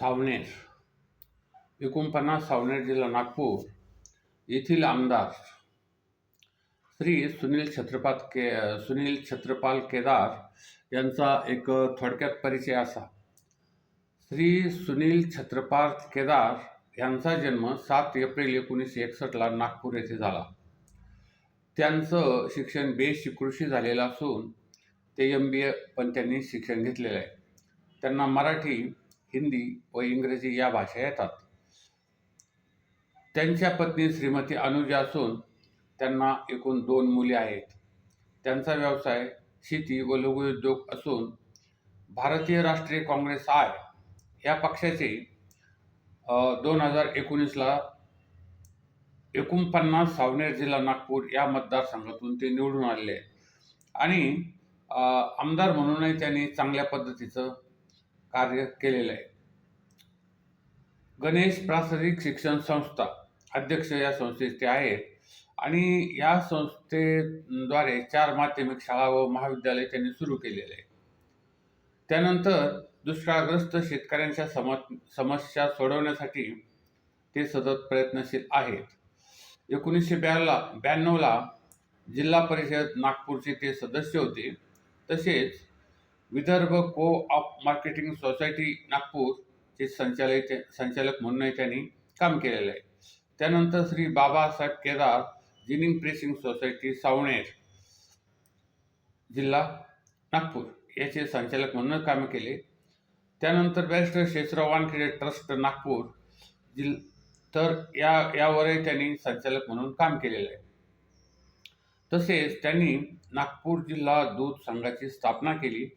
सावनेर एकोणपन्नास सावनेर जिल्हा नागपूर येथील आमदार श्री सुनील छत्रपात के सुनील छत्रपाल केदार यांचा एक थोडक्यात परिचय असा. श्री सुनील छत्रपाल केदार यांचा जन्म सात एप्रिल एकोणीसशे एकसष्टला नागपूर येथे झाला. त्यांचं शिक्षण बी कृषी झालेलं असून ते एम बी ए पण त्यांनी शिक्षण घेतलेलं आहे. त्यांना मराठी हिंदी व इंग्रजी या भाषा येतात. त्यांच्या पत्नी श्रीमती अनुजा असून त्यांना एकूण दोन मुले आहेत. त्यांचा व्यवसाय शेती व लघुउद्योग असून भारतीय राष्ट्रीय काँग्रेस आय या पक्षाचे दोन हजार एकोणीसला एकोणपन्नास सावनेर जिल्हा नागपूर या मतदारसंघातून ते निवडून आले. आहे आणि आमदार म्हणूनही त्यांनी चांगल्या पद्धतीचं कार्य केलेलं आहे. गणेश प्रास्ताविक शिक्षण संस्था अध्यक्ष या संस्थेचे आहेत. आणि या संस्थेद्वारे चार माध्यमिक शाळा व महाविद्यालय त्यांनी सुरू केलेले आहे त्यानंतर दुष्काळग्रस्त शेतकऱ्यांच्या सम समस्या सोडवण्यासाठी ते सतत प्रयत्नशील आहेत. एकोणीसशे ब्याला ब्याण्णवला जिल्हा परिषद नागपूरचे ते सदस्य होते. तसेच विदर्भ को ऑप मार्केटिंग सोसायटी नागपूर चे संचालक संचालक म्हणूनही त्यांनी काम केलेलं आहे. त्यानंतर Shri Babasaheb Kedar ginning pressing society Savner जिल्हा नागपूर याचे संचालक म्हणून काम केले. त्यानंतर बॅरिस्टर शेषराव वानखेडे ट्रस्ट नागपूर जिल तर या यावरही त्यांनी संचालक म्हणून काम केलेलं आहे. तसेच त्यांनी नागपूर जिल्हा दूध संघाची स्थापना केली.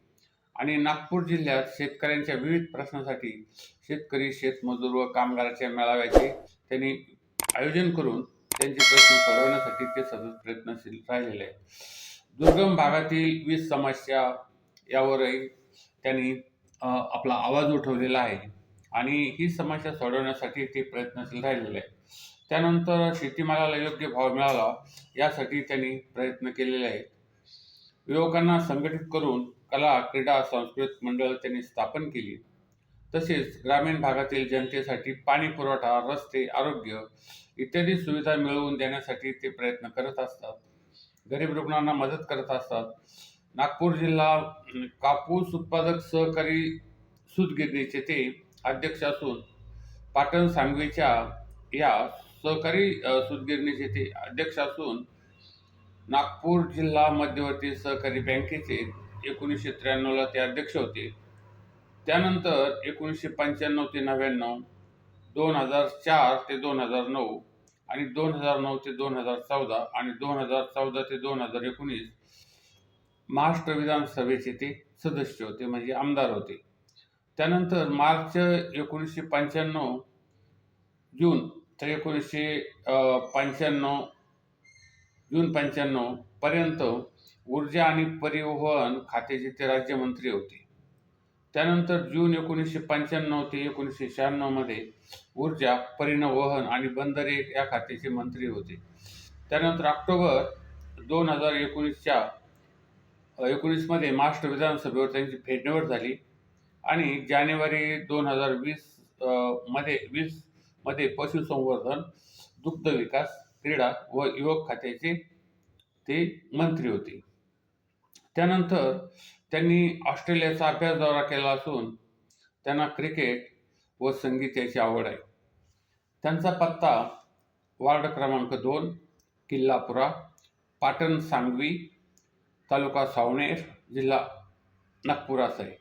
आणि नागपूर जिल्ह्यात शेतकऱ्यांच्या विविध प्रश्नासाठी शेतकरी शेतमजूर व कामगाराच्या मेळाव्याचे त्यांनी आयोजन करून त्यांचे प्रश्न सोडवण्यासाठी ते सतत प्रयत्नशील राहिलेले आहेत. दुर्गम भागातील वीज समस्या यावरही त्यांनी आपला आवाज उठवलेला आहे आणि ही समस्या सोडवण्यासाठी ते प्रयत्नशील राहिलेले आहे त्यानंतर शेतीमालाला योग्य भाव मिळावा यासाठी त्यांनी प्रयत्न केलेले आहेत. युवकांना संघटित करून कला क्रीडा सांस्कृतिक मंडळ त्यांनी स्थापन केली. तसेच ग्रामीण भागातील जनतेसाठी पाणी पुरवठा रस्ते आरोग्य इत्यादी सुविधा मिळवून देण्यासाठी ते प्रयत्न करत असतात. गरीब रुग्णांना मदत करत असतात. नागपूर जिल्हा कापूस उत्पादक सहकारी सूतगिरणीचे ते अध्यक्ष असून पाटण सांगवीच्या या सहकारी सूतगिरणीचे ते अध्यक्ष असून नागपूर जिल्हा मध्यवर्ती सहकारी बँकेचे एकोणीसशे त्र्याण्णवला ते अध्यक्ष होते. त्यानंतर एकोणीसशे पंच्याण्णव ते नव्याण्णव दोन हजार चार ते दोन हजार नऊ आणि दोन हजार नऊ ते दोन हजार चौदा आणि दोन हजार चौदा ते दोन हजार एकोणीस महाराष्ट्र विधानसभेचे ते सदस्य होते म्हणजे आमदार होते. त्यानंतर मार्च एकोणीसशे पंच्याण्णव जून तर एकोणीसशे पंच्याण्णव जून पंच्याण्णव पर्यंत ऊर्जा आणि परिवहन खात्याचे ते राज्यमंत्री होते. त्यानंतर जून एकोणीसशे पंच्याण्णव ते एकोणीसशे शहाण्णवमध्ये ऊर्जा परिवहन आणि बंदरे या खात्याचे मंत्री होते. त्यानंतर ऑक्टोबर दोन हजार एकोणीसच्या एकोणीसमध्ये महाराष्ट्र विधानसभेवर त्यांची फेरनिवड झाली आणि जानेवारी दोन हजार वीसमध्ये वीसमध्ये पशुसंवर्धन दुग्ध विकास क्रीडा व युवक खात्याचे ते मंत्री होते. त्यानंतर त्यांनी ऑस्ट्रेलियाचा अभ्यास दौरा केला असून त्यांना क्रिकेट व संगीत याची आवड आहे. त्यांचा पत्ता वार्ड क्रमांक दोन किल्लापुरा पाटण सांगवी तालुका सावनेर जिल्हा नागपूर असा आहे.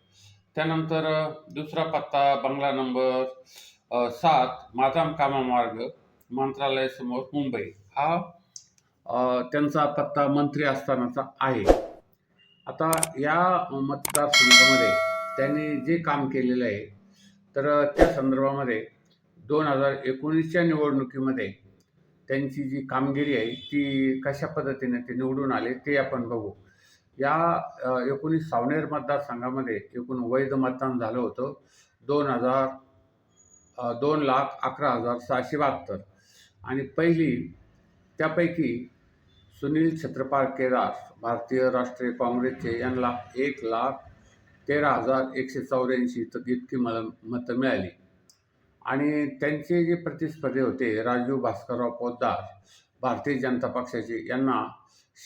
त्यानंतर दुसरा पत्ता बंगला नंबर सात मादाम कामा मार्ग मंत्रालयासमोर मुंबई हा त्यांचा पत्ता मंत्री असतानाचा आहे. आता या मतदारसंघामध्ये त्यांनी जे काम केलेलं आहे तर त्या संदर्भामध्ये दोन हजार एकोणीसच्या निवडणुकीमध्ये त्यांची जी कामगिरी आहे ती कशा पद्धतीने ते निवडून आले ते आपण बघू. या एकोणीस सावनेर मतदारसंघामध्ये एकूण वैध मतदान झालं होतं. दोन हजार दोन लाख अकरा हजार सहाशे बहात्तर. आणि पहिली त्यापैकी सुनील छत्रपाल केदार भारतीय राष्ट्रीय काँग्रेसचे यांना एक लाख तेरा हजार एकशे चौऱ्याऐंशी तर इतकी मल मतं मिळाली. आणि त्यांचे जे प्रतिस्पर्धी होते राजू भास्करराव पोद्दार भारतीय जनता पक्षाचे यांना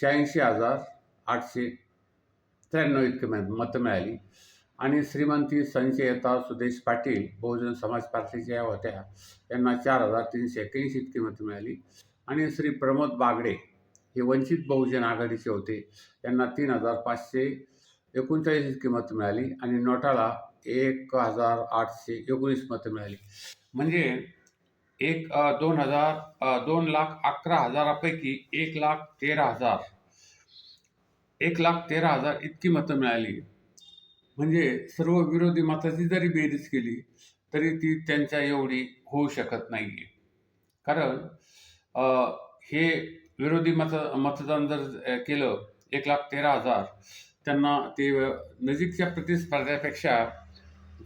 शहाऐंशी हजार आठशे त्र्याण्णव इतकी म- मतं मिळाली. आणि श्रीमंती संचयता सुदेश पाटील बहुजन समाज पार्टीच्या या होत्या. यांना चार हजार तीनशे एक्क्याऐंशी इतकी मतं मिळाली. आणि श्री प्रमोद बागडे हे वंचित बहुजन आघाडीचे होते. यांना तीन हजार पाचशे एकोणचाळीस इतकी मतं मिळाली. आणि नोटाला एक हजार आठशे एकोणीस मतं मिळाली. म्हणजे एक दोन हजार दोन लाख अकरा हजारापैकी एक लाख तेरा हजार एक लाख तेरा हजार इतकी मतं मिळाली. म्हणजे सर्व विरोधी मताची जरी बेरीज केली तरी ती त्यांच्या एवढी होऊ शकत नाही आहे कारण हे विरोधी मत मतदान जर केलं एक लाख तेरा हजार त्यांना ते नजीकच्या प्रतिस्पर्ध्यापेक्षा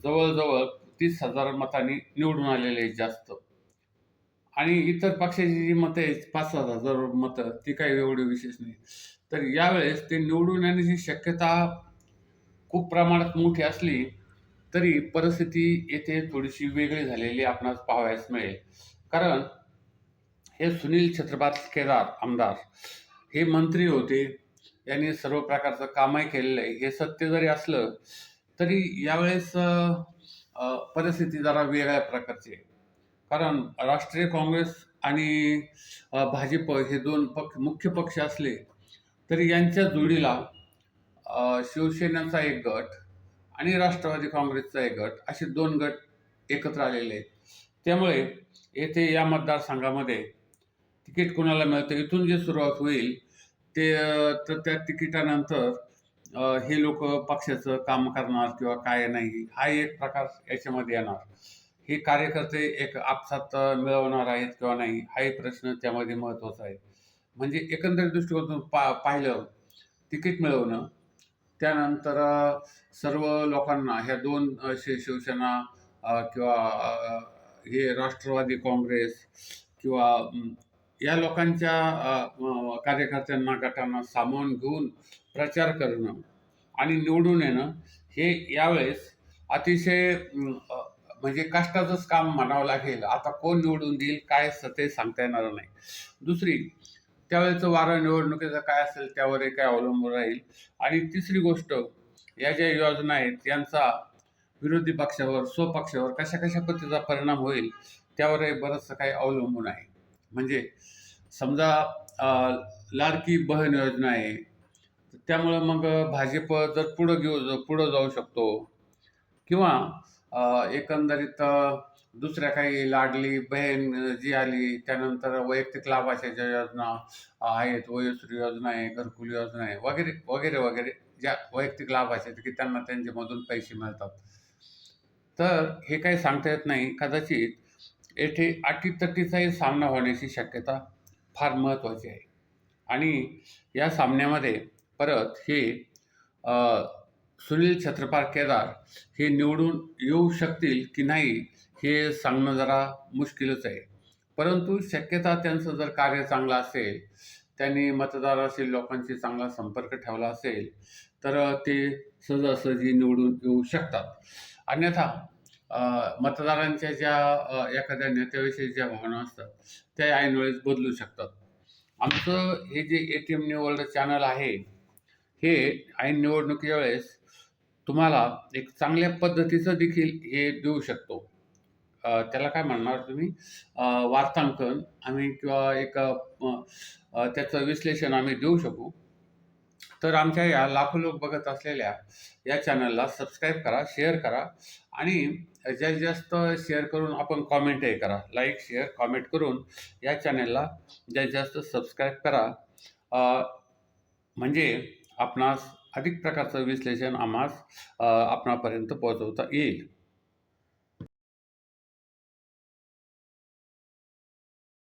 जवळजवळ तीस हजार मतांनी निवडून आलेले आहेत जास्त. आणि इतर पक्षाची जी मतं आहेत पाच सात हजार मतं ती काही एवढी विशेष नाही. तर यावेळेस ते निवडून येण्याची शक्यता खूप प्रमाणात मोठी असली तरी परिस्थिती येथे थोडीशी वेगळी झालेली आपणास पाहावयास मिळेल. कारण हे सुनील छत्रपात केदार आमदार हे मंत्री होते. यांनी सर्व प्रकारचं कामही केलेलं आहे. हे सत्य जरी असलं तरी यावेळेस परिस्थिती जरा वेगळ्या प्रकारची आहे. कारण राष्ट्रीय काँग्रेस आणि भाजप हे दोन पक्ष मुख्य पक्ष असले तरी यांच्या जोडीला शिवसेनेचा एक गट आणि राष्ट्रवादी काँग्रेसचा एक गट असे दोन गट एकत्र आलेले आहेत. त्यामुळे येथे या मतदारसंघामध्ये तिकीट कोणाला मिळतं? इथून जे सुरुवात होईल ते तर त्या तिकिटानंतर हे लोक पक्षाचं काम करणार किंवा काय नाही हा एक प्रकार याच्यामध्ये येणार. हे कार्यकर्ते एक आपसात मिळवणार आहेत किंवा नाही हाही प्रश्न त्यामध्ये महत्त्वाचा आहे. म्हणजे एकंदरीत दृष्टिकोनातून पा पाहिलं तिकीट मिळवणं त्यानंतर सर्व लोकांना ह्या दोन शि शिवसेना किंवा हे राष्ट्रवादी काँग्रेस किंवा या लोकांच्या कार्यकर्त्यांना गटांना सामावून घेऊन प्रचार करणं आणि निवडून येणं हे यावेळेस अतिशय म्हणजे कष्टाचंच काम म्हणावं लागेल. आता कोण निवडून देईल काय सते सांगता येणार नाही. दुसरी त्यावेळेचं वारं निवडणुकीचं काय असेल त्यावरही काय अवलंबून राहील. आणि तिसरी गोष्ट या ज्या योजना आहेत यांचा विरोधी पक्षावर स्वपक्षावर कशा कशा पद्धतीचा परिणाम होईल त्यावरही बरंचसं काही अवलंबून आहे. म्हणजे समजा लाडकी बहन योजना आहे त्यामुळं मग भाजप जर पुढं घेऊ पुढं जाऊ शकतो किंवा एकंदरीत दुसऱ्या काही लाडली बहीण जी आली त्यानंतर वैयक्तिक लाभाच्या ज्या योजना आहेत वयोश्री योजना आहे घरकुल योजना आहे वगैरे वगैरे वगैरे ज्या वैयक्तिक लाभाच्या आहेत की त्यांना त्यांच्यामधून पैसे मिळतात. तर हे काही सांगता येत नाही. कदाचित येथे अटीतटीचाही सामना होण्याची शक्यता फार महत्त्वाची आहे. आणि या सामन्यामध्ये परत हे सुनील छत्रपाल केदार हे निवडून येऊ शकतील की नाही हे सांगणं जरा मुश्किलच आहे. परंतु शक्यता त्यांचं जर कार्य चांगलं असेल त्यांनी मतदाराशी लोकांशी चांगला संपर्क ठेवला असेल तर ते सहजासहजी निवडून येऊ शकतात. अन्यथा मतदारांच्या ज्या एखाद्या नेत्याविषयी ज्या भावना असतात त्या ऐनवेळेस बदलू शकतात. आमचं हे जे A T M new world channel आहे हे ऐन निवडणुकीच्या वेळेस तुम्हाला एक चांगल्या पद्धतीचं देखील हे देऊ शकतो. त्याला काय म्हणणार तुम्ही? वार्तांकन आम्ही किंवा एक त्याचं विश्लेषण आम्ही देऊ शकू. तर आमच्या या लाखो लोक बघत असलेल्या या चॅनलला सबस्क्राईब करा शेअर करा आणि जास्तीत जास्त शेअर करून आपण कॉमेंटही करा. लाईक शेअर कॉमेंट करून या चॅनलला जास्तीत जास्त सबस्क्राईब करा. म्हणजे आपणास अधिक प्रकारचं विश्लेषण आम्हास आपणापर्यंत पोहोचवता येईल.